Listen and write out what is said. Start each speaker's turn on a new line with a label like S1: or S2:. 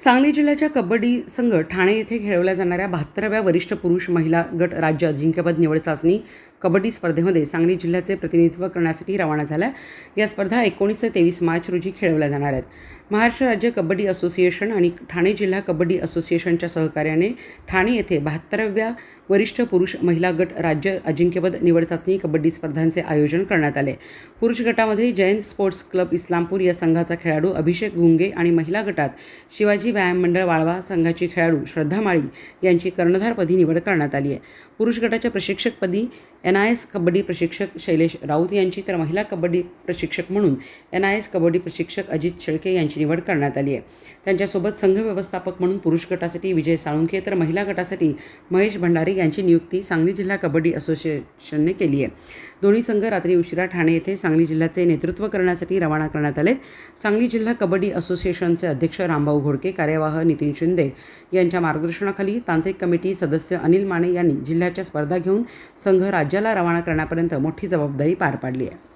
S1: सांगली जिल्ह्याच्या कबड्डी संघ ठाणे येथे खेळवल्या जाणाऱ्या बहात्तराव्या वरिष्ठ पुरुष महिला गट राज्य अजिंक्यपद निवड चाचणी कबड्डी स्पर्धेमध्ये सांगली जिल्ह्याचे प्रतिनिधित्व करण्यासाठी रवाना झाला या स्पर्धा एकोणीस ते तेवीस मार्च रोजी खेळवल्या जाणार आहेत. महाराष्ट्र राज्य कबड्डी असोसिएशन आणि ठाणे जिल्हा कबड्डी असोसिएशनच्या सहकार्याने ठाणे येथे बहात्तराव्या वरिष्ठ पुरुष महिला गट राज्य अजिंक्यपद निवड चाचणी कबड्डी स्पर्धांचे आयोजन करण्यात आले. पुरुष गटामध्ये जैन स्पोर्ट्स क्लब इस्लामपूर या संघाचा खेळाडू अभिषेक गुंगे आणि महिला गटात शिवाजी व्यायाम मंडळ वाळवा संघाची खेळाडू श्रद्धा माळी यांची कर्णधारपदी निवड करण्यात आली आहे. पुरुष गटाच्या प्रशिक्षकपदी एन आय एस कबड्डी प्रशिक्षक शैलेश राऊत यांची तर महिला कबड्डी प्रशिक्षक म्हणून एन आय एस कबड्डी प्रशिक्षक अजित शेळके यांची निवड करण्यात आली आहे. त्यांच्यासोबत संघ व्यवस्थापक म्हणून पुरुष गटासाठी विजय साळुंखे तर महिला गटासाठी महेश भंडारी यांची नियुक्ती सांगली जिल्हा कबड्डी असोसिएशनने केली आहे. दोन्ही संघ रात्री उशिरा ठाणे येथे सांगली जिल्ह्याचे नेतृत्व करण्यासाठी रवाना करण्यात आले सांगली जिल्हा कबड्डी असोसिएशनचे अध्यक्ष रामभाऊ घोडके कार्यवाह नितीन शिंदे यांच्या मार्गदर्शनाखाली तांत्रिक कमिटी सदस्य अनिल माने यांनी जिल्ह्याच्या स्पर्धा घेऊन संघ राज्यात राज्याला रवाना करण्यापर्यंत मोठी जबाबदारी पार पाडली आहे.